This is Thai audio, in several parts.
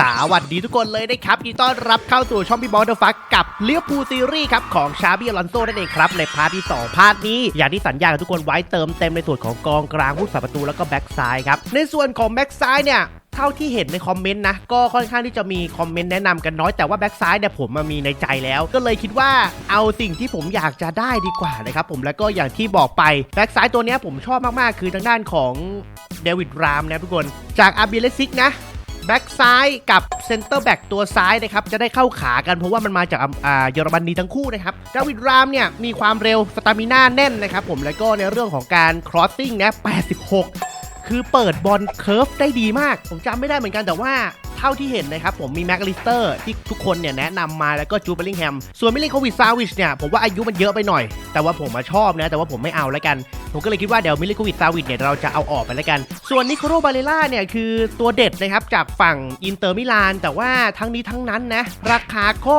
สวัสดีทุกคนเลยนะครับยินดีต้อนรับเข้าสู่ช่องพี่บอลเดอะฟักกับเลี้ยวพูซีรีส์ครับของชาบีอลอนโซนั่นเองครับในพาร์ทที่ 2 พาร์ทนี้ อย่างที่สัญญากับทุกคนไว้เติมเต็มในส่วนของกองกลางผู้สาประตูแล้วก็แบ็กซ้ายครับ ในส่วนของแบ็กซ้ายเนี่ยเท่าที่เห็นในคอมเมนต์นะ ก็ค่อนข้างที่จะมีคอมเมนต์แนะนำกันน้อยแต่ว่าแบ็กซ้ายเนี่ยผมมามีในใจแล้ว ก็เลยคิดว่าเอาสิ่งที่ผมอยากจะได้ดีกว่านะครับผมแล้วก็อย่างที่บอกไปแบ็กซ้ายตัวนี้ผมชอบมากๆ คือทางด้านของเดวิดรามนะทุกคนจากอาร์บิเลซิกนะ แบ็กซ้ายกับเซนเตอร์แบ็กตัวซ้ายนะครับจะได้เข้าขากันเพราะว่ามันมาจากอ่ำอ่าเยอรมนีทั้งคู่นะครับดาวิดรามเนี่ยมีความเร็วสตามิน่าแน่นนะครับผมแล้วก็ในเรื่องของการครอสติ้งนะ86 คือเปิดบอลเคิร์ฟได้ดีมาก ผมจำไม่ได้เหมือนกันแต่ว่า ท่าที่เห็นนะครับผมมีแม็กลิสเตอร์ที่ทุกคนเนี่ยแนะนำมาแล้วก็จูเบลลิงแฮมส่วนมิลิโควิชซาวิชเนี่ยผมว่าอายุมันเยอะไปหน่อย แต่ว่าผมมาชอบนะแต่ว่าผมไม่เอาแล้วกัน ผมก็เลยคิดว่าเดี๋ยวมิลิโควิชซาวิชเนี่ยเราจะเอาออกไปแล้วกัน ส่วนนิโคโรบาเลล่าเนี่ยคือตัวเด็ดนะครับจากฝั่งอินเตอร์มิลาน แต่ว่าทั้งนี้ทั้งนั้นนะราคาก็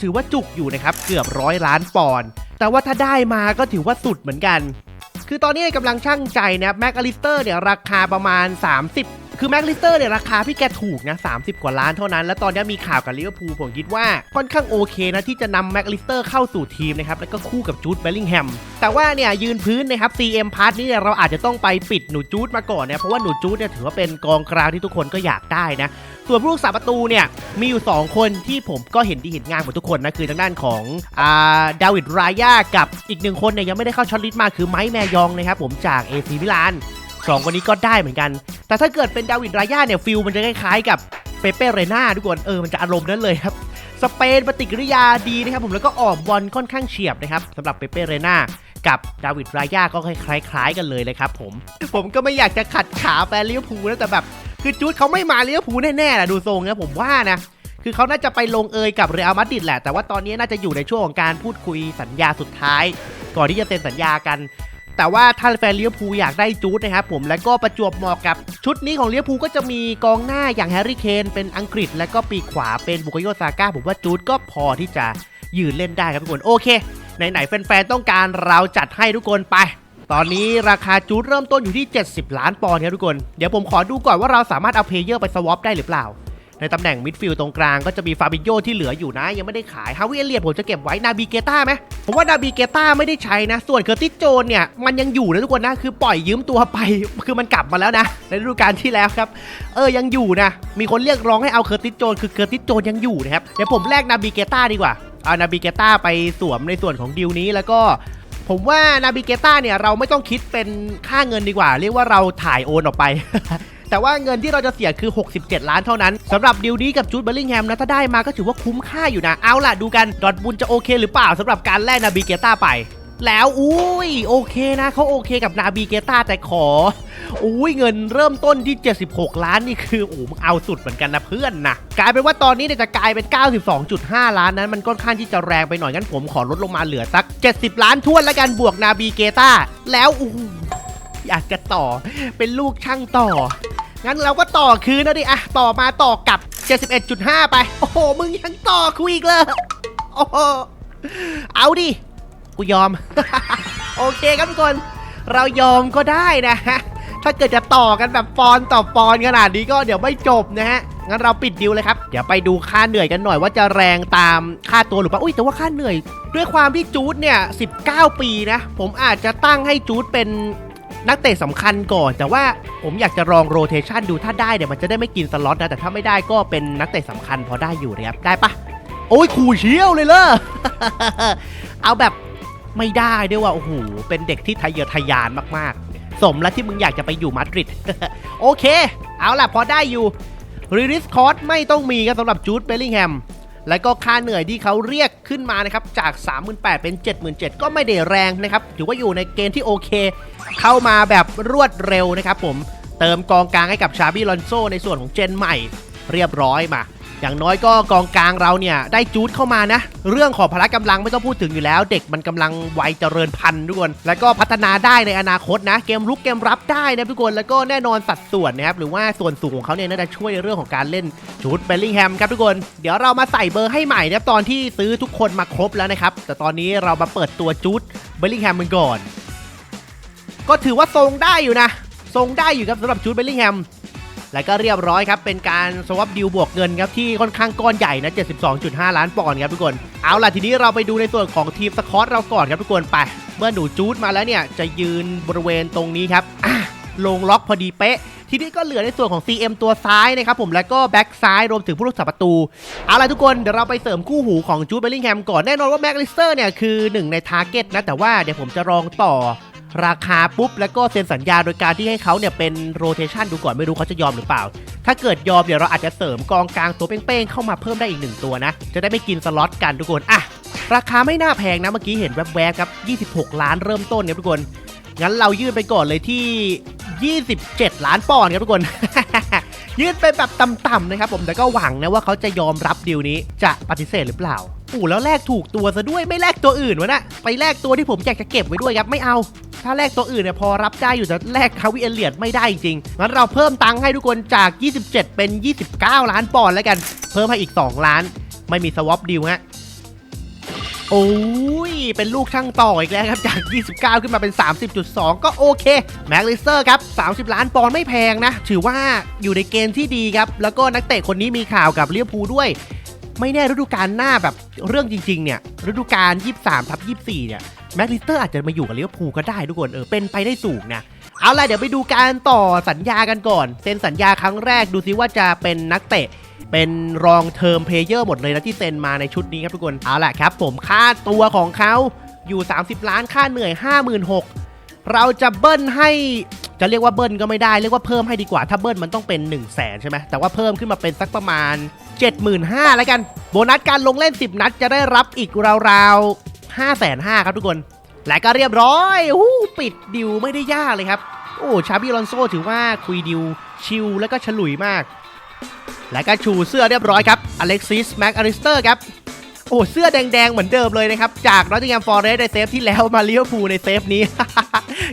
ถือว่าจุกอยู่นะครับเกือบร้อยล้านปอนด์แต่ว่าถ้าได้มาก็ถือว่าสุดเหมือนกัน คือตอนนี้กำลังช่างใจนะแม็กอลิสเตอร์เนี่ยราคาประมาณ 30 คือแม็กลิสเตอร์เนี่ยราคาพี่แกถูกนะ30กว่าล้านเท่านั้น แล้วตอนนี้มีข่าวกับลิเวอร์พูลผมคิดว่าค่อนข้างโอเคนะที่จะนำแม็กลิสเตอร์เข้าสู่ทีมนะครับแล้วก็คู่กับจูดเบลลิงแฮมแต่ว่าเนี่ยยืนพื้นนะครับ CM พาร์ทนี้เนี่ยเราอาจจะต้องไปปิดหนูจูดมาก่อนนะเพราะว่าหนูจูดเนี่ยถือว่าเป็นกองกลางที่ทุกคนก็อยากได้นะส่วนผู้รักษาประตูเนี่ยมีอยู่ 2 คนที่ผมก็เห็นดีเห็นงานหมดทุกคนนะคือทางด้านของอ่าดาวิดรายากับอีกหนึ่งคนเนี่ยยังไม่ได้เข้าช็อตลิสต์มาคือไมค์แมยองนะครับผมจากเอซีมิลานสองคนนี้ก็ได้เหมือนกัน แต่ถ้าเกิดเป็นดาวิดรายาเนี่ยฟิลมันจะคล้ายๆกับเปเป้เรนาทุกคนเออมันจะอารมณ์นั้นเลยครับสเปนปฏิกิริยาดีนะครับผมแล้วก็ออกบอลค่อนข้างเฉียบนะครับสำหรับเปเป้เรนากับดาวิดรายาก็คล้ายๆกันเลยเลยครับผมผมก็ไม่อยากจะขัดขาแฟนลิเวอร์พูลนะแต่แบบ คือจูดเขาไม่มาลิเวอร์พูลแน่ๆแหละดูทรงนะผมว่านะคือเขาน่าจะไปลงเอยกับเรอัลมาดริดแหละแต่ว่าตอนนี้น่าจะอยู่ในช่วงของการพูดคุยสัญญาสุดท้าย ก่อนที่จะเซ็นสัญญากัน แต่ว่าถ้าแฟนลิเวอร์พูอยากได้จูดนะครับผมแล้วก็ประจวบเหมาะกับชุดนี้ของลิเวอร์พูก็จะมีกองหน้าอย่างแฮร์รี่เคนเป็นอังกฤษ แล้วก็ปีกขวาเป็นบุกโยซาก้าผมว่าจูดก็พอที่จะยืนเล่นได้ครับทุกคนโอเคไหนๆแฟนๆต้องการเราจัดให้ทุกคนไป ตอนนี้ราคาจูดเริ่มต้นอยู่ที่ 70 ล้านปอนด์ครับทุกคน เดี๋ยวผมขอดูก่อนว่าเราสามารถเอาเพลเยอร์ไปสวอปได้หรือเปล่า ในตำแหน่งมิดฟิลด์ตรงกลางก็จะมีฟาบิโยที่เหลืออยู่นะ ยังไม่ได้ขายฮาวิเอเลียผมจะเก็บไว้นาบีเกต้าไหมผมว่านาบีเกต้าไม่ได้ใช้นะ ส่วนเคอร์ติสโจนเนี่ยมันยังอยู่นะทุกคนนะคือปล่อยยืมตัวไป คือมันกลับมาแล้วนะ ในฤดูกาลที่แล้วครับ เออยังอยู่นะ มีคนเรียกร้องให้เอาเคอร์ติสโจนคือเคอร์ติสโจนยังอยู่นะครับเดี๋ยวผมแลกนาบีเกต้าดีกว่าเอานาบีเกต้าไปสวมในส่วนของดีลนี้แล้วก็ผมว่านาบิเกต้าเนี่ยเราไม่ต้องคิดเป็นค่าเงินดีกว่า เรียกว่าเราถ่ายโอนออกไป แต่ว่าเงินที่เราจะเสียคือ 67 ล้านเท่านั้นสำหรับดิวนี้กับจูดเบลลิงแฮมนะถ้าได้มาก็ถือว่าคุ้มค่าอยู่นะเอาล่ะดูกันดอทบุญจะโอเคหรือเปล่าสำหรับการแลกนาบิเกต้าไปแล้วอุ้ยโอเคนะเขาโอเคกับนาบิเกต้าแต่ขออุ้ยเงินเริ่มต้นที่ 76 ล้านนี่คือโอ้มึงเอาสุดเหมือนกันนะเพื่อนนะกลายเป็นว่าตอนนี้เนี่ยจะกลายเป็น 92.5 ล้านนั้นมันค่อนข้างที่จะแรงไปหน่อยงั้นผมขอลดลงมาเหลือสัก 70 ล้านทวนแล้วกันบวกนาบีเกต้าแล้วอู้ อยากจะต่อ เป็นลูกช่างต่อ งั้นเราก็ต่อคืนนะดิอะต่อมาต่อกับ 71.5 ไป โอ้โห มึงยังต่อคุยอีกเลยโอ้โห เอาดิ กูยอม โอเคครับทุกคน เรายอมก็ได้นะฮะ ถ้าเกิดจะต่อกันแบบปอนต่อปอนขนาดนี้ก็เดี๋ยวไม่จบนะฮะ งั้นเราปิดดิวเลยครับ เดี๋ยวไปดูค่าเหนื่อยกันหน่อยว่าจะแรงตามค่าตัวหรือเปล่า อุ้ยแต่ว่าค่าเหนื่อย ด้วยความที่จูดเนี่ย 19 ปีนะ ผมอาจจะตั้งให้จูดเป็น นักเตะสำคัญก่อน แต่ว่าผมอยากจะลองโรเทชันดูถ้าได้เนี่ยมันจะได้ไม่กินสล็อตนะแต่ถ้าไม่ได้ก็เป็นนักเตะสำคัญพอได้อยู่นะครับได้ปะโอ้ยขู่เชี่ยวเลยเลยเอาแบบไม่ได้ด้วยว่าโอ้โหเป็นเด็กที่ทะเยอทะยานมากๆ สมแล้วที่มึงอยากจะไปอยู่มาดริดโอเค เอาล่ะพอได้อยู่รีลิสคอร์สไม่ต้องมีครับสำหรับจูดเบลลิงแฮมแล้วก็ค่าเหนื่อยที่เขาเรียกขึ้นมานะครับจาก 38,000เป็น 77,000ก็ไม่ได้แรงนะครับถือว่าอยู่ในเกณฑ์ที่โอเค เข้ามาแบบรวดเร็วนะครับผมเติมกองกลางให้กับชาบิลอนโซในส่วนของเจนใหม่เรียบร้อยมา อย่างน้อยก็กองกลางเราเนี่ยได้จูดเข้ามานะ เรื่องของพละกำลังไม่ต้องพูดถึงอยู่แล้ว เด็กมันกำลังวัยเจริญพันธุ์ทุกคน แล้วก็พัฒนาได้ในอนาคตนะ เกมลุกเกมรับได้นะทุกคน แล้วก็แน่นอนสัดส่วนนะครับหรือว่าส่วนสูงของเขาเนี่ยน่าจะช่วยในเรื่องของการเล่นจูดเบลลิงแฮมครับทุกคน เดี๋ยวเรามาใส่เบอร์ให้ใหม่นะครับตอนที่ซื้อทุกคนมาครบแล้วนะครับ แต่ตอนนี้เรามาเปิดตัวจูดเบลลิงแฮมกันก่อน ก็ถือว่าทรงได้อยู่นะ ทรงได้อยู่ครับสำหรับจูดเบลลิงแฮม แล้วก็เรียบร้อยครับ เป็นการสวอปดิวบวกเงินครับ ที่ค่อนข้างก้อนใหญ่นะ 72.5 ล้านปอนด์ครับทุกคน เอาล่ะทีนี้เราไปดูในส่วนของทีมสกอตเราก่อนครับทุกคนไป เมื่อหนูจูดมาแล้วเนี่ยจะยืนบริเวณตรงนี้ครับลงล็อกพอดีเป๊ะ ทีนี้ก็เหลือในส่วนของ CM ตัวซ้ายนะครับผมแล้วก็แบ็กซ้ายรวมถึงผู้รักษาประตู เอาล่ะทุกคนเดี๋ยวเราไปเสริมคู่หูของจูดเบลลิงแฮมก่อนแน่นอนว่าแม็กลิสเตอร์เนี่ยคือหนึ่งในทาร์เก็ตนะแต่ว่าเดี๋ยวผมจะลองต่อ ราคาปุ๊บแล้วก็เซ็นสัญญาโดยการที่ให้เขาเนี่ยเป็นโรเทชันดูก่อนไม่รู้เขาจะยอมหรือเปล่า ถ้าเกิดยอมเดี๋ยวเราอาจจะเสริมกองกลางตัวเป้งๆเข้ามาเพิ่มได้อีกหนึ่งตัวนะ จะได้ไม่กินสล็อตกันทุกคนอะราคาไม่น่าแพงนะเมื่อกี้เห็นแวบๆครับ 26 ล้านเริ่มต้นเนี่ยทุกคน งั้นเรายื่นไปก่อนเลยที่ 27 ล้านปอนด์ครับทุกคน ยื่นไปแบบต่ำๆนะครับผม แต่ก็หวังนะว่าเขาจะยอมรับดีลนี้ จะปฏิเสธหรือเปล่า อู้แล้วแลกถูกตัวซะด้วยไม่แลกตัวอื่นวะนะไปแลกตัวที่ผมอยากจะเก็บไว้ด้วยครับไม่เอา ถ้าแลกตัวอื่นเนี่ยพอรับได้อยู่แต่แลกคาวิเอเลียดไม่ได้จริงๆงั้นเราเพิ่มตังค์ให้ทุกคนจาก 27 เป็น 29 ล้านปอนด์แล้วกัน เพิ่มให้อีก 2 ล้าน ไม่มีสวอปดิวฮะโอ้ย เป็นลูกช่างต่ออีกแล้วครับ จาก 29 ขึ้นมาเป็น 30.2 ก็โอเค แม็กลิสเตอร์ครับ 30 ล้านปอนด์ไม่แพงนะ ถือว่าอยู่ในเกณฑ์ที่ดีครับ แล้วก็นักเตะคนนี้มีข่าวกับเลียพูด้วย ไม่แน่ฤดูกาลหน้าแบบเรื่องจริง ๆ เนี่ยฤดูกาล 23ทับ24 เนี่ยแม็กลิสเตอร์อาจจะมาอยู่กับลิเวอร์พูลก็ได้ทุกคนเออเป็นไปได้สูงนะเอาล่ะเดี๋ยวไปดูการต่อสัญญากันก่อน เซ็นสัญญาครั้งแรกดูซิว่าจะเป็นนักเตะ เป็นรองเทอมเพลเยอร์หมดเลยนะที่เซ็นมาในชุดนี้ครับทุกคนเอาล่ะครับ ผมค่าตัวของเขาอยู่ 30 ล้านค่าเหนื่อย 56,000เราจะเบิ้ลให้ จะเรียกว่าเบิ้ลก็ไม่ได้เรียกว่าเพิ่มให้ดีกว่าถ้าเบิ้ลมันต้องเป็น 1 0 0 0 0แสนใช่ไหมแต่ว่าเพิ่มขึ้นมาเป็นสักประมาณ 75,000แล้วกัน โบนัสการลงเล่น 10 นัดจะได้รับอีกราวๆ5 5 0 0 0ครับทุกคน และก็เรียบร้อยอู้ปิดดิวไม่ได้ยากเลยครับ โอ้ชาบิลอนโซถือว่าคุยดิวชิลแล้วก็ฉลุยมาก และก็ชูเสื้อเรียบร้อยครับอเล็กซิสแม็กอาริสเตอร์ครับโอ้เสื้อแดง ๆ เหมือนเดิมเลยนะครับ จากนอตติงแฮมฟอร์เรสในเซฟที่แล้วมาลิเวอร์พูในเซฟนี้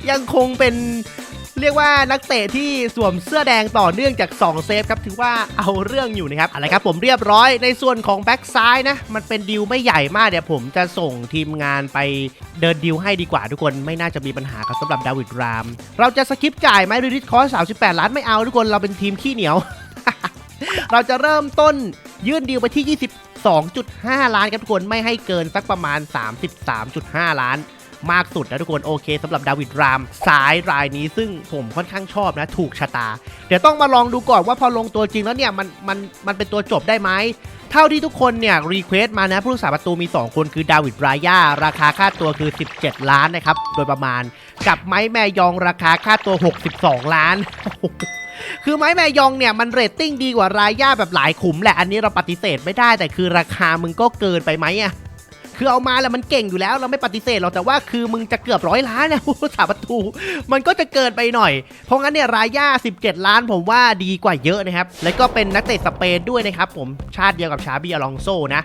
ยังคงเป็น เรียกว่านักเตะที่สวมเสื้อแดงต่อเนื่องจาก 2 เซฟครับถือว่าเอาเรื่องอยู่นะครับอะไรครับผมเรียบร้อยในส่วนของแบ็กซ้ายนะมันเป็นดีลไม่ใหญ่มากเดี๋ยวผมจะส่งทีมงานไปเดินดีลให้ดีกว่าทุกคนไม่น่าจะมีปัญหาครับสำหรับดาวิดราม เราจะสกิปจ่ายไหมริดิสคอส38ล้านไม่เอาทุกคนเราเป็นทีมขี้เหนียว เราจะเริ่มต้นยื่นดีลไปที่ 22.5 ล้านครับทุกคนไม่ให้เกินสักประมาณ 33.5 ล้าน มากสุดนะทุกคนโอเคสำหรับดาวิดรามสายรายนี้ซึ่งผมค่อนข้างชอบนะถูกชะตา เดี๋ยวต้องมาลองดูก่อนว่าพอลงตัวจริงแล้วเนี่ยมันมันมันเป็นตัวจบได้ไหมเท่าที่ทุกคนเนี่ยรีเควสต์มานะผู้รักษาประตูมี 2 คนคือดาวิดรายาราคาค่าตัวคือ 17 ล้านนะครับโดยประมาณกับไม้แมยองราคาค่าตัว 62 ล้านคือไม้แมยองเนี่ยมันเรตติ้งดีกว่ารายย่าแบบหลายขุมแหละอันนี้เราปฏิเสธไม่ได้แต่คือราคามึงก็เกินไปไหมอะ คือเอามาแล้วมันเก่งอยู่แล้วเราไม่ปฏิเสธหรอกแต่ว่าคือมึงจะเกือบร้อยล้านนะผู้รักษาประตู มันก็จะเกินไปหน่อย เพราะงั้นเนี่ยรายย่า 17 ล้านผมว่าดีกว่าเยอะนะครับ แล้วก็เป็นนักเตะสเปนด้วยนะครับผมชาติเดียวกับชาบีอลองโซนะ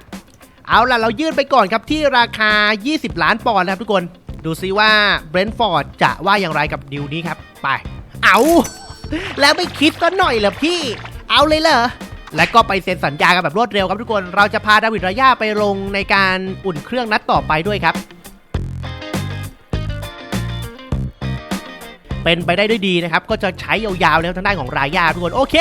เอาล่ะเรายื่นไปก่อนครับที่ราคา 20 ล้านปอนด์นะครับทุกคนดูซิว่าเบรนท์ฟอร์ดจะว่าอย่างไรกับดิวนี้ครับไป เอาแล้วไม่คิดก็หน่อยเหรอพี่ เอาเลยเหรอ และก็ไปเซ็นสัญญากันแบบรวดเร็วครับทุกคน เราจะพาดาวิดรายาไปลงในการอุ่นเครื่องนัดต่อไปด้วยครับ เป็นไปได้ด้วยดีนะครับ ก็จะใช้ยาวๆแล้วทางด้านของรายาทุกคนโอเค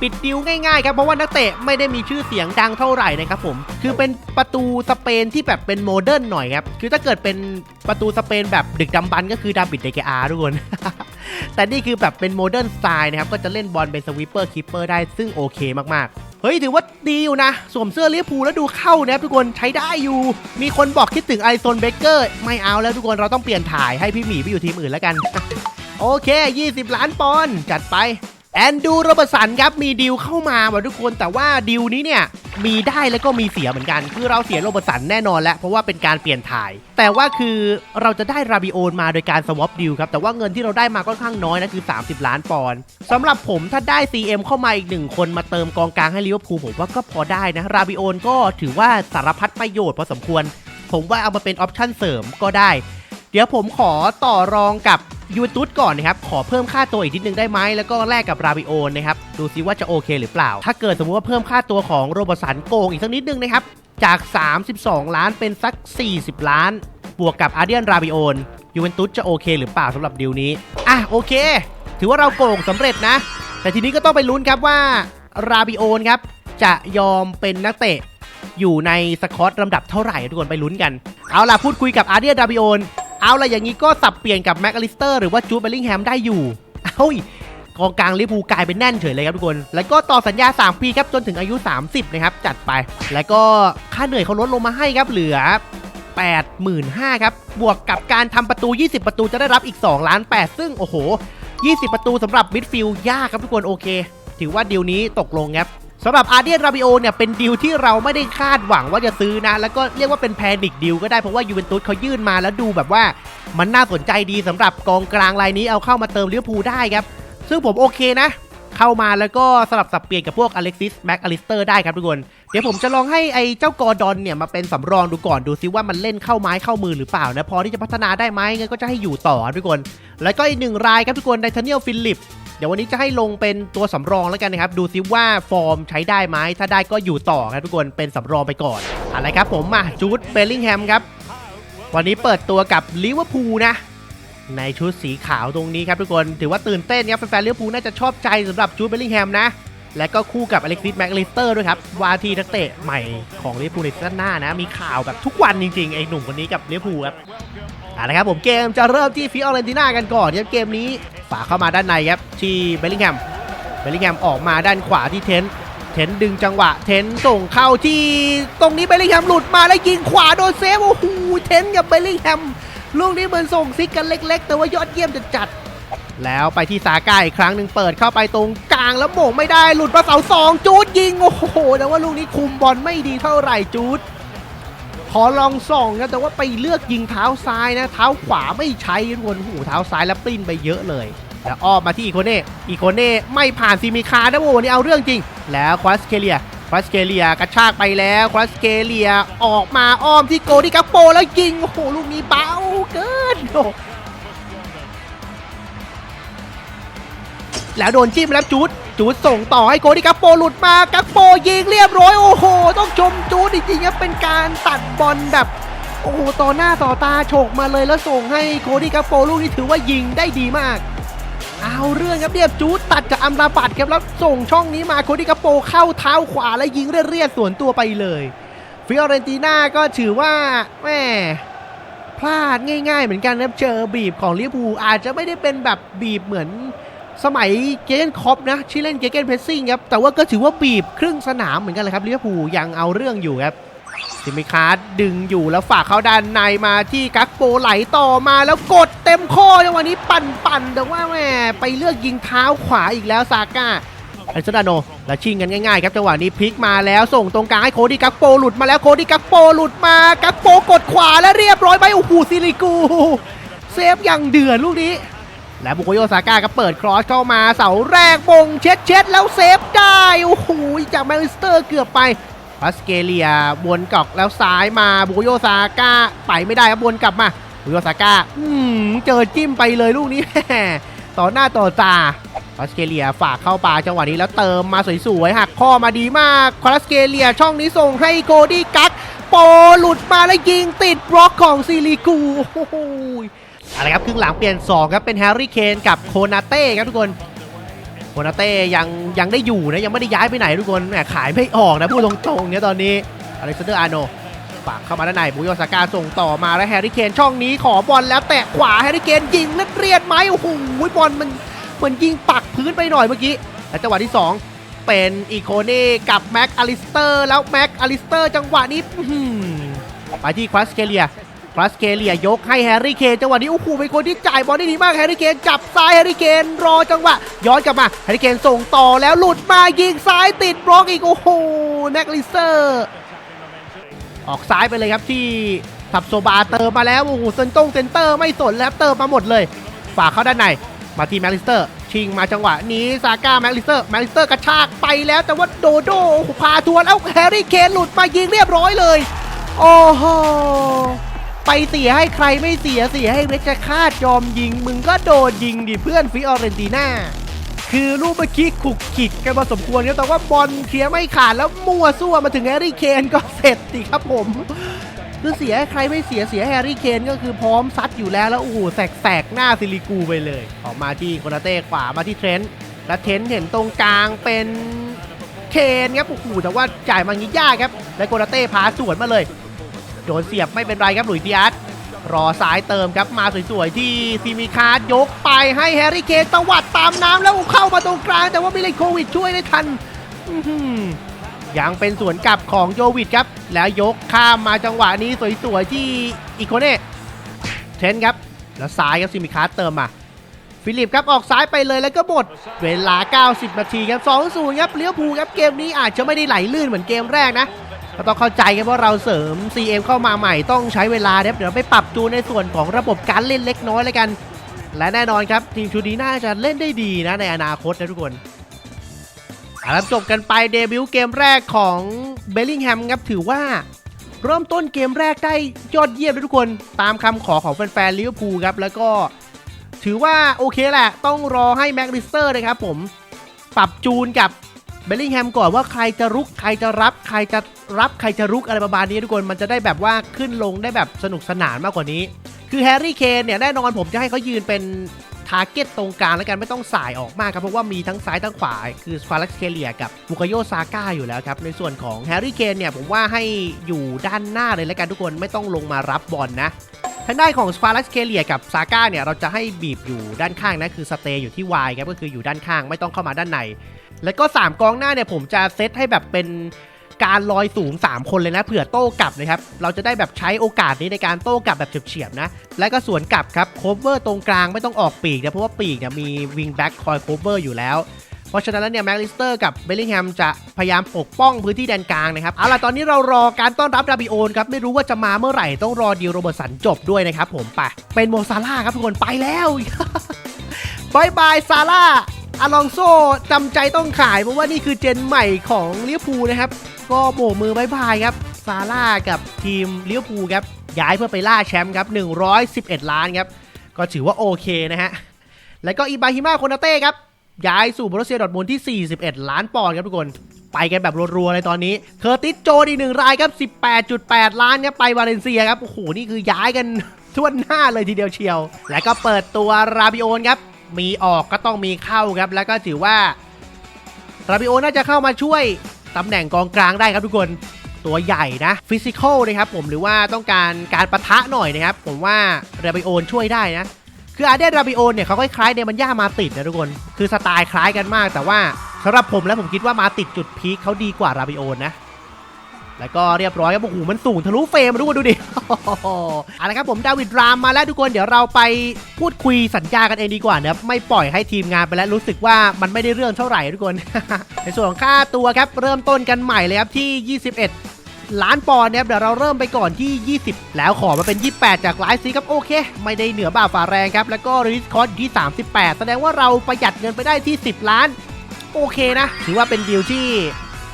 ปิดดิวง่ายๆครับเพราะว่านักเตะไม่ได้มีชื่อเสียงดังเท่าไหร่นะครับผม คือเป็นประตูสเปนที่แบบเป็นโมเดิร์นหน่อยครับ คือถ้าเกิดเป็นประตูสเปนแบบดึกดำบรรก็คือดาบิดเดเกอาทุกคน แต่นี่คือแบบเป็นโมเดิร์นสไตล์นะครับ ก็จะเล่นบอลเป็นสวิปเปอร์คีปเปอร์ได้ซึ่งโอเคมากๆ เฮ้ย ถือว่าดีอยู่นะ สวมเสื้อลิเวอร์พูลแล้วดูเข้านะครับทุกคนใช้ได้อยู่ มีคนบอกคิดถึงไอโซนเบเกอร์ไม่เอาแล้วทุกคนเราต้องเปลี่ยนถ่ายให้พี่หมีไปอยู่ทีมอื่นแล้วกัน โอเค 20 ล้านปอนด์จัดไปแอนดูโรเบสันครับมีดีลเข้ามาว่ะทุกคนแต่ว่าดีลนี้เนี่ย มีได้แล้วก็มีเสียเหมือนกัน คือเราเสียโรเบสันแน่นอนแล้วเพราะว่าเป็นการเปลี่ยนถ่าย แต่ว่าคือเราจะได้ราบิโอนมาโดยการสวอปดีลครับ แต่ว่าเงินที่เราได้มาค่อนข้างน้อยนะคือ 30 ล้านปอนด์สำหรับผมถ้าได้ CM เข้ามาอีกหนึ่งคนมาเติมกองกลางให้ลิเวอร์พูลผมว่าก็พอได้นะราบิโอนก็ถือว่าสารพัดประโยชน์พอสมควร ผมว่าเอามาเป็นออปชั่นเสริมก็ได้ เดี๋ยวผมขอต่อรองกับยูเวนตุสก่อนนะครับ ขอเพิ่มค่าตัวอีกนิดนึงได้ไหม แล้วก็แลกกับราบิโอนะครับ ดูซิว่าจะโอเคหรือเปล่า ถ้าเกิดสมมติว่าเพิ่มค่าตัวของโรบสันโกงอีกสักนิดนึงนะครับ จาก 32 ล้านเป็นสัก 40 ล้าน บวกกับอาร์เดียนราบิโอนยูเวนตุสจะโอเคหรือเปล่าสำหรับดีลนี้ อะโอเค ถือว่าเราโกงสำเร็จนะ แต่ทีนี้ก็ต้องไปลุ้นครับว่าราบิโอนครับจะยอมเป็นนักเตะอยู่ในสกอตลำดับเท่าไหร่ทุกคนไปลุ้นกัน เอาล่ะพูดคุยกับอาร์เดียราบิโอน เอาละอย่างนี้ก็สับเปลี่ยนกับแม็กอลิสเตอร์หรือว่าจูดเบลลิงแฮมได้อยู่ เอ้ยกองกลางลิเวอร์พูลกลายเป็นแน่นเฉยเลยครับทุกคน แล้วก็ต่อสัญญา 3 ปีครับจนถึงอายุ 30 นะครับ จัดไป แล้วก็ค่าเหนื่อยเขาลดลงมาให้ครับเหลือ 85,000ครับ บวกกับการทำประตู 20 ประตูจะได้รับอีก 2 ล้าน 8 ซึ่งโอ้โห 20 ประตูสำหรับมิดฟิลด์ยากครับทุกคนโอเค ถือว่าดีลนี้ตกลงครับ สำหรับอาร์เดียนราบิโอเนี่ยเป็นดีลที่เราไม่ได้คาดหวังว่าจะซื้อนะ แล้วก็เรียกว่าเป็นแพนิคดีลก็ได้เพราะว่ายูเวนตุสเขายื่นมาแล้วดูแบบว่ามันน่าสนใจดีสำหรับกองกลางรายนี้เอาเข้ามาเติมเลิเวอร์พูลได้ครับ ซึ่งผมโอเคนะ เข้ามาแล้วก็สลับสับเปลี่ยนกับพวกอเล็กซิสแม็กอลิสเตอร์ได้ครับทุกคน เดี๋ยวผมจะลองให้ไอ้เจ้ากอร์ดอนเนี่ยมาเป็นสำรองดูก่อนดูซิว่ามันเล่นเข้าไม้เข้ามือหรือเปล่านะพอที่จะพัฒนาได้ไหมงั้นก็จะให้อยู่ต่อครับทุกคน แล้วก็อีกหนึ่งรายครับทุกคนไดเทเนียลฟิลิป ดี๋ยววันนี้จะให้ลงเป็นตัวสำรองแล้วกันนะครับ ดูซิว่าฟอร์มใช้ได้ไหม ถ้าได้ก็อยู่ต่อครับทุกคน เป็นสำรองไปก่อน อะไรครับผมมาจูดเบลลิงแฮมครับ วันนี้เปิดตัวกับลิเวอร์พูลนะ ในชุดสีขาวตรงนี้ครับทุกคน ถือว่าตื่นเต้นครับแฟนๆลิเวอร์พูลน่าจะชอบใจสำหรับจูดเบลลิงแฮมนะ และก็คู่กับอเล็กซิสแม็กลิสเตอร์ด้วยครับวาทีนักเตะใหม่ของลิเวอร์พูลในซีซั่นหน้านะ มีข่าวแบบทุกวันจริงๆไอ้หนุ่มคนนี้กับลิเวอร์พูลครับอาละครับผมเกมจะเริ่มที่ฟิออเรนติน่ากันก่อนครับเกมนี้าเข้ามาด้านในครับที่เบลลิงแฮมเบลลิงแฮมออกมาด้านขวาที่เทนเทนดึงจังหวะ เทนส่งเข้าที่ตรงนี้เบลลิงแฮมหลุดมาแล้วยิงขวาโดนเซฟโอ้โหเทนกับเบลลิงแฮมลูกนี้เหมือนส่งซิกกันเล็ก ๆ แต่ว่ายอดเยี่ยมจัดจัดแล้วไปที่สาก้าอีกครั้งหนึ่งเปิดเข้าไปตรงกลางแล้วโหม่งไม่ได้หลุดมาเสาสองจูดยิง โอ้โหแต่ว่าลูกนี้คุมบอลไม่ดีเท่าไหร่จูดขอลองส่องนะแต่ว่าไปเลือกยิงเท้าซ้ายนะ เท้าขวาไม่ใช้ทุนหูเท้าซ้ายแล้วปลิ้นไปเยอะเลย แล้วอ้อมมาที่อีโคเน่อีโคเน่ไม่ผ่านซีมิคานะโว้นี่เอาเรื่องจริง แล้วควาสเคเลียควาสเคเลียกระชากไปแล้วควาสเคเลียออกมาอ้อมที่โกดิกาโปแล้วยิงโอ้โหลูกนี้เบาเกินโแล้วโดนจิ้มแล้วจูดจูดส่งต่อให้โกดิกาโปหลุดมากักโปยิงเรียบร้อยโอ้โห ต้องชมจูดจริงๆครับเป็นการตัดบอลแบบโอ้โหต่อหน้าต่อตาโฉกมาเลยแล้วส่งให้โคดิกาโปลูกนี้ถือว่ายิงได้ดีมาก เอาเรื่องครับเรียบจูดตัดจากอัมราบัตครับแล้วส่งช่องนี้มาโคดิกาโปเข้าเท้าขวาและยิงเรียดๆสวนตัวไปเลยฟิออเรนติน่าก็ถือว่าแม่พลาดง่าย ๆ เหมือนกันนะครับเจอบีบของลิเวอร์พูลอาจจะไม่ได้เป็นแบบบีบเหมือนสมัยเกเกนคอปนะที่เล่นเกเกนเพสซิ่งครับแต่ว่าก็ถือว่าบีบครึ่งสนามเหมือนกันเลยครับลิเวอร์พูลยังเอาเรื่องอยู่ครับ ซิมิคาร์ดดึงอยู่แล้วฝากเข้าด้านในมาที่กักโปไหลต่อมาแล้วกดเต็มข้อจังหวะนี้ปั่นปั่นๆแต่ว่าแม่ไปเลือกยิงเท้าขวาอีกแล้วซาก้าไอซดาโนแล้วชิงกันง่ายๆครับจังหวะนี้พลิกมาแล้วส่งตรงกลางให้โคดี้กักโปหลุดมาแล้วโคดี้กักโปหลุดมากักโปกดขวาแล้วเรียบร้อยไปโอ้โหซิลิกูเซฟอย่างเดือดลูกนี้ และบุโกโยซาก้าก็เปิดครอสเข้ามาเสาแรกบงเช็ดเช็ดแล้วเซฟได้โอ้โหจากแมนเชสเตอร์เกือบไป ออสเตรเลียวนกลับแล้วซ้ายมาบุโยซาก้าไปไม่ได้ครับวนกลับมาบุโยซาก้าอืมเจอจิ้มไปเลยลูกนี้ต่อหน้าต่อตาออสเตรเลียฝากเข้าปาจังหวะนี้แล้วเติมมาสวยๆหักข้อมาดีมากคออสเตรเลียช่องนี้ส่งให้โกดี้กักโปหลุดมาแล้วยิงติดบล็อกของซิลิกูโอ้โหอะไรครับครึ่งหลังเปลี่ยน 2 ครับเป็นแฮร์รี่เคนกับโคนาเต้ครับทุกคน โคนาเต้ยังยังได้อยู่นะยังไม่ได้ย้ายไปไหนทุกคนแหมขายไม่ออกนะพูดตรงๆเนี่ยตอนนี้อเล็กซานเดอร์อาโนฝากเข้ามาด้านในบุโยสกาส่งต่อมาแล้วแฮร์รี่เคนช่องนี้ขอบอลแล้วแตะขวาแฮร์รี่เคนยิงเลือดเรียดไหมโอ้โหบอลมันเหมือนยิงปักพื้นไปหน่อยเมื่อกี้และจังหวะที่ 2 เป็นอีโคเน่กับแม็กอลิสเตอร์แล้วแม็กอลิสเตอร์จังหวะนี้ไปที่ควัสเคเลีย คลัสเคเลียยกให้แฮร์รี่เคนจังหวะนี้โอ้โหเป็นคนที่จ่ายบอลได้ดีมากแฮร์รี่เคนจับซ้ายแฮร์รี่เคนรอจังหวะย้อนกลับมาแฮร์รี่เคนส่งต่อแล้วหลุดมายิงซ้ายติดบล็อกอีกโอ้โหแม็กลิสเตอร์ออกซ้ายไปเลยครับที่ทับโซบาเติมมาแล้วโอ้โหเซนตงเซนเตอร์ไม่สนแล้วเติมมาหมดเลยฝากเข้าด้านในมาที่แม็กลิสเตอร์ ชิงมาจังหวะนี้ซาก้าแม็กลิสเตอร์แม็กลิสเตอร์กระชากไปแล้วแต่ว่าโดโดโอ้โหพาทวนแล้วแฮร์รี่เคนหลุดมายิงเรียบร้อยเลย โอ้โห ไปเสียให้ใครไม่เสียเสียให้เวชคาดยอมยิง มึงก็โดนยิงดิเพื่อนฟิออเรนติน่าคือลูกเมื่อกี้ขุกขิกกันพอสมควรครับแต่ว่าบอลเคลียร์ไม่ขาดแล้วมั่วซั่วมาถึงแฮร์รี่เคนก็เสร็จสิครับผมคือเสียให้ใครไม่เสียเสียแฮร์รี่เคนก็คือพร้อมซัดอยู่แล้วแล้วโอ้โหแสกแสกหน้าซิลิกูไปเลย ออกมาที่โคนาเต้ขวามาที่เทรนต์และเทนเห็นตรงกลางเป็นเคนครับโอ้โหแต่ว่าจ่ายมางี้ยากครับและโกนาเต้พาสวนมาเลย โดนเสียบไม่เป็นไรครับหลุยส์ดิอาร์ตรอสายเติมครับมาสวยๆที่ซีมิคาร์ยกไปให้แฮร์รี่เคนตวัดตามน้ำแล้วเข้ามาตรงกลาง แต่ว่ามิเลนโควิดช่วยได้ทันยังเป็นสวนกลับของโยวิดครับ แล้วยกข้ามมาจังหวะนี้สวยๆที่อีโคเน่เทนครับ แล้วซ้ายครับซิมิคาร์เติมมา ฟิลิปครับออกซ้ายไปเลยแล้วก็หมด เวลา 90 นาทีครับ 2-0 ครับเลี้ยวภูครับเกมนี้อาจจะไม่ได้ไหลลื่นเหมือนเกมแรกนะ ก็ต้องเข้าใจครับว่าเราเสริม CM เข้ามาใหม่ต้องใช้เวลาครับเดี๋ยวไปปรับจูนในส่วนของระบบการเล่นเล็กน้อยแล้วกัน และแน่นอนครับ ทีมชูดีน่าจะเล่นได้ดีนะในอนาคตนะทุกคนเอาละจบกันไปเดบิวต์เกมแรกของเบลลิงแฮมครับถือว่าเริ่มต้นเกมแรกได้ยอดเยี่ยมเลยทุกคนตามคำขอของแฟนๆลิเวอร์พูลครับแล้วก็ถือว่าโอเคแหละ ต้องรอให้แม็กลิสเตอร์นะครับผมปรับจูนกับ เบลลิงแฮมก่อนว่าใครจะรุกใครจะรับใครจะรับใครจะรุกอะไรประมาณนี้ทุกคนมันจะได้แบบว่าขึ้นลงได้แบบสนุกสนานมากกว่านี้ คือแฮร์รี่เคนเนี่ยแน่นอนผมจะให้เขายืนเป็นทาร์เก็ตตรงกลางแล้วกันไม่ต้องสายออกมากครับเพราะว่ามีทั้งซ้ายทั้งขวาคือสควาลักเคเลียกับบุคโยซาก้าอยู่แล้วครับ ในส่วนของแฮร์รี่เคนเนี่ยผมว่าให้อยู่ด้านหน้าเลยแล้วกันทุกคนไม่ต้องลงมารับบอลนะทางด้านของสควาลัสเคเลียกับซาก้าเนี่ยเราจะให้บีบอยู่ด้านข้างนะคือสเตย์อยู่ที่ Y ครับก็คืออยู่ด้านข้างไม่ต้องเข้ามาด้านใน แล้วก็ 3 กองหน้าเนี่ยผมจะเซตให้แบบเป็นการลอยสูง 3 คนเลยนะ เผื่อโต้กลับนะครับ เราจะได้แบบใช้โอกาสนี้ในการโต้กลับแบบเฉียบๆนะ แล้วก็สวนกลับครับโคเวอร์ตรงกลางไม่ต้องออกปีกนะเพราะว่าปีกเนี่ยมีวิงแบ็กคอยโคเวอร์อยู่แล้วเพราะฉะนั้นแล้วเนี่ยแม็กลิสเตอร์กับเบลลิงแฮมจะพยายามปกป้องพื้นที่แดนกลางนะครับเอาล่ะตอนนี้เรารอการต้อนรับดาบิโอนครับไม่รู้ว่าจะมาเมื่อไหร่ต้องรอดีโรเบิร์ตสันจบด้วยนะครับผมไปเป็นโมซาร่าครับทุกคนไปแล้วบายบายซาร่า อลองโซ่จำใจต้องขายเพราะว่านี่คือเจนใหม่ของลิเวอร์พูนะครับ ก็โบกมือบายบายครับ ซาร่ากับทีมลิเวอร์พูครับ ย้ายเพื่อไปล่าแชมป์ครับ 111 ล้านครับ ก็ถือว่าโอเคนะฮะ แล้วก็อิบราฮิมาโคนาเต้ครับ ย้ายสู่บรัสเซียดอทมุนด์ที่ 41 ล้านปอนด์ครับทุกคน ไปกันแบบรัวๆเลยตอนนี้ เคอร์ติสโจนอีหนึ่งรายครับ 18.8 ล้านครับไปวาเลนเซียครับ โอ้โห นี่คือย้ายกันทั่วหน้าเลยทีเดียวเชียว แล้วก็เปิดตัวราบิโอนครับ มีออกก็ต้องมีเข้าครับ แล้วก็ถือว่าราบิโอน่าจะเข้ามาช่วยตำแหน่งกองกลางได้ครับทุกคนตัวใหญ่นะฟิสิกอลนะครับผมหรือว่าต้องการการประทะหน่อยนะครับผมว่าราบิโอนช่วยได้นะคืออาเดนราบิโอนเนี่ยเขาคล้ายๆเดมันย่ามาติดนะทุกคน คือสไตล์คล้ายกันมาก แต่ว่าสำหรับผมแล้วผมคิดว่ามาติดจุดพีคเขาดีกว่าราบิโอนนะ แล้วก็เรียบร้อยครับโอ้โหมันสูงทะลุเฟรมมาทุกคนดูดิเอาละครับผมดาวิดรามมาแล้วทุกคนเดี๋ยวเราไปพูดคุยสัญญากันเองดีกว่านะครับไม่ปล่อยให้ทีมงานไปแล้วรู้สึกว่ามันไม่ได้เรื่องเท่าไหร่ทุกคน ในส่วนของค่าตัวครับเริ่มต้นกันใหม่เลยครับที่ 21ล้านปอนด์นะครับเดี๋ยวเราเริ่มไปก่อนที่ 20 แล้วขอมาเป็น 28 จากไลฟ์ซีครับโอเค ไม่ได้เหนือบ่าฝ่าแรงครับ แล้วก็รีสคอร์ที่ 38 แสดงว่าเราประหยัดเงินไปได้ที่ 10 ล้าน โอเคนะ ถือว่าเป็นดีลที่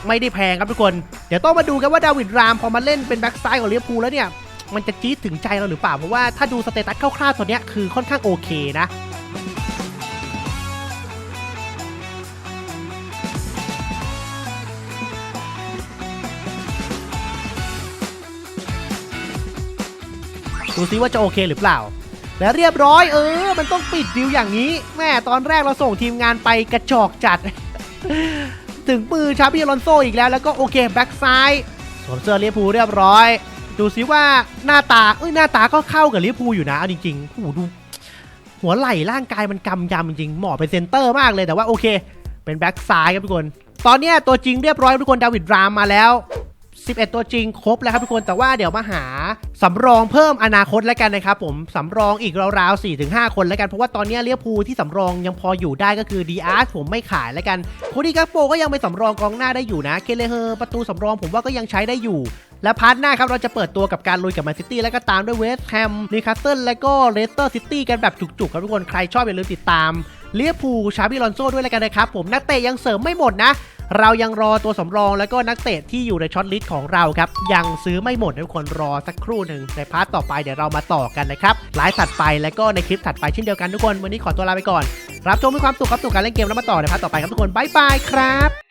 ไม่ได้แพงครับทุกคน เดี๋ยวต้องมาดูกันว่าดาวิดรามพอมาเล่นเป็นแบ็กซ้ายของลิเวอร์พูลแล้วเนี่ย มันจะจี๊ดถึงใจเราหรือเปล่า เพราะว่าถ้าดูสเตตัสคร่าวๆตัวเนี้ยคือค่อนข้างโอเคนะดูซิว่าจะโอเคหรือเปล่า และเรียบร้อยเออ มันต้องปิดดิวอย่างนี้ แม่ตอนแรกเราส่งทีมงานไปกระจอกจัด ถึงปืนชาบีอลอนโซอีกแล้ว แล้วก็โอเคแบ็กซ้ายสวมเสื้อลิเวอร์พูลเรียบร้อย ดูซิว่าหน้าตาเอ้ยหน้าตาก็เข้ากับลิเวอร์พูลอยู่นะเอาจริงๆโอ้โหดูหัวไหล่ร่างกายมันกำยำจริงๆเหมาะเป็นเซนเตอร์มากเลยแต่ว่าโอเค เป็นแบ็กซ้ายครับทุกคน ตอนนี้ตัวจริงเรียบร้อยทุกคนดาวิดรามมาแล้ว 11 ตัวจริงครบแล้วครับทุกคนแต่ว่าเดี๋ยวมาหาสำรองเพิ่มอนาคตแล้วกันนะครับผมสำรองอีกราวๆ4-5 คนแล้วกันเพราะว่าตอนนี้เลียภูที่สำรองยังพออยู่ได้ก็คือดีอาร์ผมไม่ขายแล้วกันโคดี้กักโปก็ยังเป็นสำรองกองหน้าได้อยู่นะเคเลเฮอร์ประตูสำรองผมว่าก็ยังใช้ได้อยู่และพาร์ทหน้าครับ เราจะเปิดตัวกับการลุยกับแมนซิตี้แล้วก็ตามด้วยเวสต์แฮมนิคาสเซิลและก็เลสเตอร์ซิตี้กันแบบจุกๆ ครับทุกคน ใครชอบอย่าลืมติดตามเลียภูชาบิลอนโซด้วยแล้วกันนะครับ ผมนักเตะยังเสริมไม่หมดนะ เรายังรอตัวสำรองแล้วก็นักเตะที่อยู่ในช็อตลิสต์ของเราครับ ยังซื้อไม่หมดทุกคนรอสักครู่หนึ่งในพาร์ทต่อไปเดี๋ยวเรามาต่อกันนะครับไลฟ์ถัดไปแล้วก็ในคลิปถัดไปเช่นเดียวกันทุกคน วันนี้ขอตัวลาไปก่อน รับชมมีความสุขครับสุขการเล่นเกมแล้วมาต่อในพาร์ทต่อไปครับทุกคนบ๊ายบายครับ